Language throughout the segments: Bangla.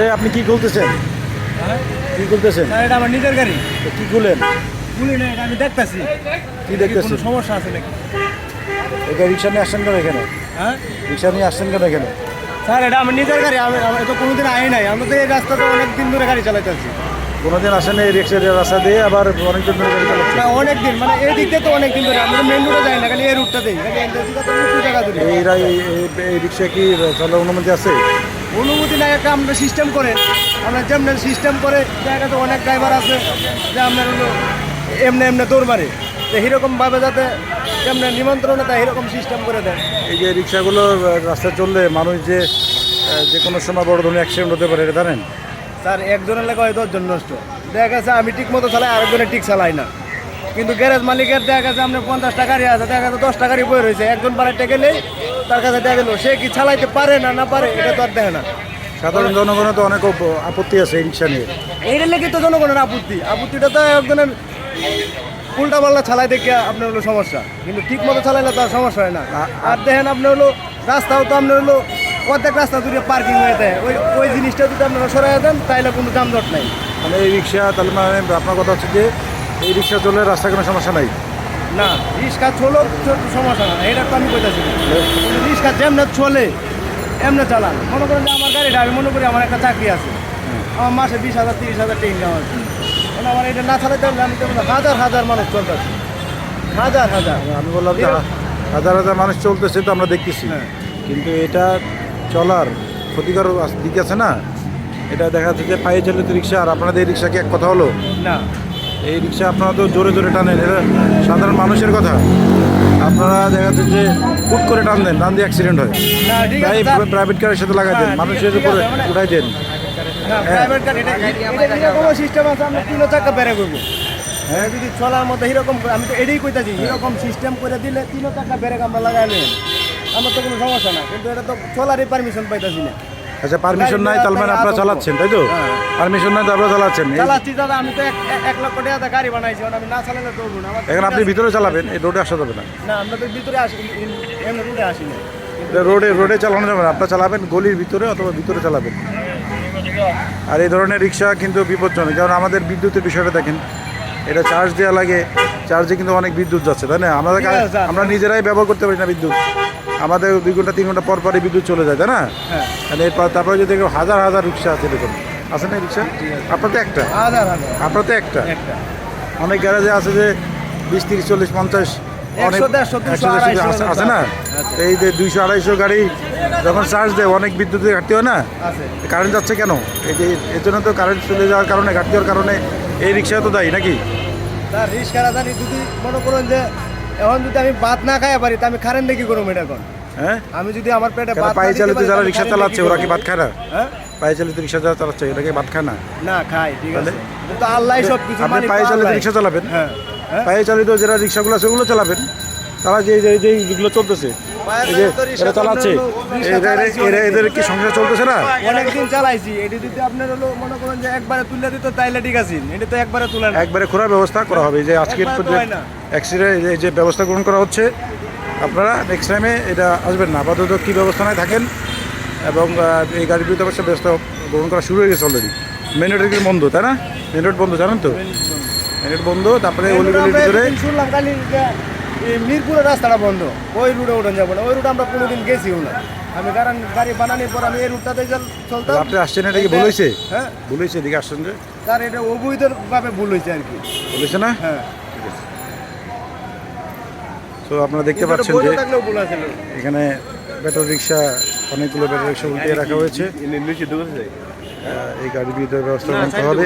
এই আপনি কি খুলতেছেন? কি খুলতেছেন? স্যার এটা আমার নিজের গাড়ি। কি খুলেন? বলি না এটা আমি দেখতেছি। কি দেখতেছেন? কোনো সমস্যা আছে নাকি? এটা রিক্সা নিয়ে আসছেন কেন এখানে? হ্যাঁ? রিক্সা নিয়ে আসছেন কেন এখানে? স্যার এটা আমার নিজের গাড়ি আমি আমি তো কোনোদিন আই নাই। আমরা তো এই রাস্তাতে অনেক দিন ধরে গাড়ি চালাইতেছি। কোনোদিন আসেন এই রিক্সা রাস্তা দিয়ে আবার অনেকজন ধরে গাড়ি চালাচ্ছেন? না অনেক দিন মানে এই দিক দিয়ে তো অনেক দিন ধরে। আমরা মেন রোডে যাই না খালি এই রুটটা দিই। খালি এই জায়গা ধরে। এই এই- এই- এই রিক্সা কি চলার অনুমতি আছে? অনুমতি নাই একটা আমরা সিস্টেম করে। আমরা যেমন সিস্টেম করে দেখা তো অনেক ড্রাইভার আছে যে আপনার হলো এমনি এমনি দৌড় মারে। তো এরকম ভাবে যাতে এমনি নিমন্ত্রণে তা এরকম সিস্টেম করে দেয়। এই যে রিক্সাগুলো রাস্তায় চললে মানুষ যে যে কোনো সময় বড় ধরনের অ্যাক্সিডেন্ট হতে পারে এটা জানেন? স্যার একজনের লেখা হয় দশজন নষ্ট। দেখা গেছে আমি ঠিক মতো চালাই আরেকজনের ঠিক চালাই না। কিন্তু গ্যারেজ মালিকের দেখা গেছে আপনার পঞ্চাশ টাকারই আছে দেখা গেছে দশ টাকারই বই রয়েছে একজন বাড়াইতে গেলেই তার কাছে দেখা গেল সে কি চালাইতে পারে না না পারে এটা তো আর দেখে না। সাধারণ জনগণের তো অনেক আপত্তি আছে রিক্সা নিয়ে। এইটা লেগে তো জনগণের আপত্তি। আপত্তিটা তো একজনের উল্টা পাল্টা চালাই দেখে আপনার হলো সমস্যা। কিন্তু ঠিক মতো চালাইলে তো আর সমস্যা হয় না। আর দেখেন আপনার হলো রাস্তাও তো আপনার হলো অর্ধেক রাস্তা দূরে পার্কিং হয়ে দেয় ওই ওই জিনিসটা যদি আপনারা সরাই দেন তাহলে কোনো যানজট নাই। মানে এই রিক্সা তাহলে মানে আপনার কথা হচ্ছে যে এই রিক্সা চললে রাস্তায় কোনো সমস্যা নাই। না রিক্সা চলো সমস্যা না এটা তো আমি কইতাছি। রিক্সা যেমনে চলে এমনি চালান। মনে করেন যে আমার গাড়িটা আমি মনে করি আমার একটা চাকরি আছে। আমার মাসে বিশ হাজার তিরিশ হাজার টাকা ইনকাম আছে। এখন আমার এটা না চালাতে পারলে আমি তো হাজার হাজার মানুষ চলতেছে। হাজার হাজার। আমি বললাম হাজার হাজার মানুষ চলতেছে তো আমরা দেখতেছি। হ্যাঁ। কিন্তু এটা চলার ক্ষতিকর দিক আছে না? এটা দেখা যাচ্ছে যে পায়ে চালিত রিক্সা আর আপনাদের রিক্সা কি এক কথা হলো? না। এই রিক্সা আপনারা তো জোরে জোরে টানেন এটা সাধারণ মানুষের কথা। আপনারা দেখা যাচ্ছে যে হুট করে টান দেন টান দিয়ে অ্যাক্সিডেন্ট হয়। তাই প্রাইভেট কারের সাথে লাগাই দেন মানুষের উপরে উঠাই দেন। হ্যাঁ। হ্যাঁ যদি চলার মতো এরকম আমি তো এটাই কইতাছি এরকম সিস্টেম করে দিলে তিনও চাকা বেড়ে আমরা লাগাইলে আমার তো কোনো সমস্যা না কিন্তু এটা তো চলারই পারমিশন পাইতাছি না। আচ্ছা পারমিশন নাই তার মানে আপনারা চালাচ্ছেন তাই তো? হ্যাঁ। পারমিশন নাই তো আপনারা চালাচ্ছেন। চালাচ্ছি দাদা আমি তো এক লক্ষ টাকা দিয়ে গাড়ি বানাইছি আমি না চালালে হব না। আমার এখন আপনি ভিতরে চালাবেন এই রোডে আসা যাবে না। না আমরা তো ভিতরে আসি এমনি রুটে আসি না। রোডে রোডে চালানো যাবে না। আপনার চালাবেন গলির ভিতরে অথবা ভিতরে চালাবেন। আর এই ধরনের রিক্সা কিন্তু বিপজ্জনক। যেমন আমাদের বিদ্যুতের বিষয়টা দেখেন এটা চার্জ দেওয়া লাগে। চার্জে কিন্তু অনেক বিদ্যুৎ যাচ্ছে তাই না? আছে, স্যার। আমরা নিজেরাই ব্যবহার করতে পারি না বিদ্যুৎ। আমাদের দুই ঘণ্টা তিন ঘণ্টা পর পরই বিদ্যুৎ চলে যায় তাই না? হ্যাঁ। এরপর তারপরে যদি হাজার হাজার রিক্সা আছে এরকম। আছে না রিক্সা? আপনার তো একটা? আপনার তো একটা? অনেক গ্যারেজে আছে যে বিশ তিরিশ চল্লিশ পঞ্চাশ আছে- না? এই যে দুইশো আড়াইশো গাড়ি যখন চার্জ দেয় অনেক বিদ্যুতের ঘাটতি হয় না? কারেন্ট যাচ্ছে কেন? এই যে এর জন্য তো কারেন্ট চলে যাওয়ার কারণে ঘাটতি হওয়ার কারণে এই রিক্সা তো দায়ী নাকি? জানি যদি মনে করুন যে এখন যদি আমি ভাত না খাই পারি তা আমি কারেন্ট দেখি করব এটা এখন? হ্যাঁ? আমি যদি আমার পেটে পায়ে চালিত যারা রিক্সা চালাচ্ছে ওরা কি ভাত খায় না? হ্যাঁ? পায়ে চালিত রিক্সা যারা চালাচ্ছে ওরা কি ভাত খায় না? না খাই ঠিক আছে? কিন্তু আল্লাহ সব কিছু আপনি পায়ে তো চালিত রিক্সা চালাবেন? হ্যাঁ হ্যাঁ? পায়ে চালিত যারা রিক্সাগুলো আছে ওগুলো চালাবেন। তারা যে যে যেগুলো চলতেছে এরা চালাচ্ছে এদের কি সংসার চলতেছে না? অনেকদিন চালাইছি। এটি যদি আপনার হলো মনে করেন যে একবারে তুলে দিত তাইলে ঠিক আছে। এটা তো একবারে তুলে একবারে খোরার ব্যবস্থা করা হবে। যে আজকের তো। অ্যাক্সিডেন্ট যে ব্যবস্থা গ্রহণ করা হচ্ছে আপনারা নেক্সট টাইমে এটা আসবেন না। আপাতত কী ব্যবস্থা নাই থাকেন এবং এই গাড়ির বিরুদ্ধে অবশ্য ব্যবস্থা গ্রহণ করা শুরু হয়ে গেছে অলরেডি মেন রোডের কিন্তু বন্ধ তাই না? মেন রোড বন্ধ জানেন তো? মেন রোড বন্ধ। তারপরে অলিগলির ভিতরে শুনলাম খালি এই মিরপুরের রাস্তাটা বন্ধ। ওই রুটে উঠে যাব না। ওই রুটে আমরা কোনোদিন গেছিও না। আমি কারণ গাড়ি বানানোর পর আমি এই রুটটাতে চল- চলতাম। আপনি আসছেন এটা কি ভুল হয়েছে? হ্যাঁ। ভুল হয়েছে এদিকে আসছেন যে? তার এটা অবৈধ ভাবে ভুল হয়েছে আর কি। ভুল হয়েছে না? হ্যাঁ। তো আপনারা দেখতে পাচ্ছেন যে এখানে ব্যাটারি রিক্সা অনেকগুলো ব্যাটারি রিক্সা উল্টে রাখা হয়েছে। এই গাড়ির বিরুদ্ধে ব্যবস্থা গ্রহণ করা হবে।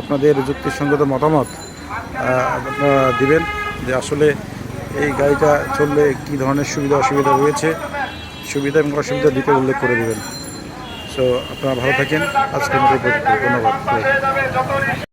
আপনাদের যুক্তিসঙ্গত মতামত আপনারা দিবেন যে আসলে এই গাড়িটা চললে কি ধরনের সুবিধা অসুবিধা রয়েছে। সুবিধা এবং অসুবিধা দিতে উল্লেখ করে দেবেন। সো আপনারা ভালো থাকেন। আজকের মতো ধন্যবাদ।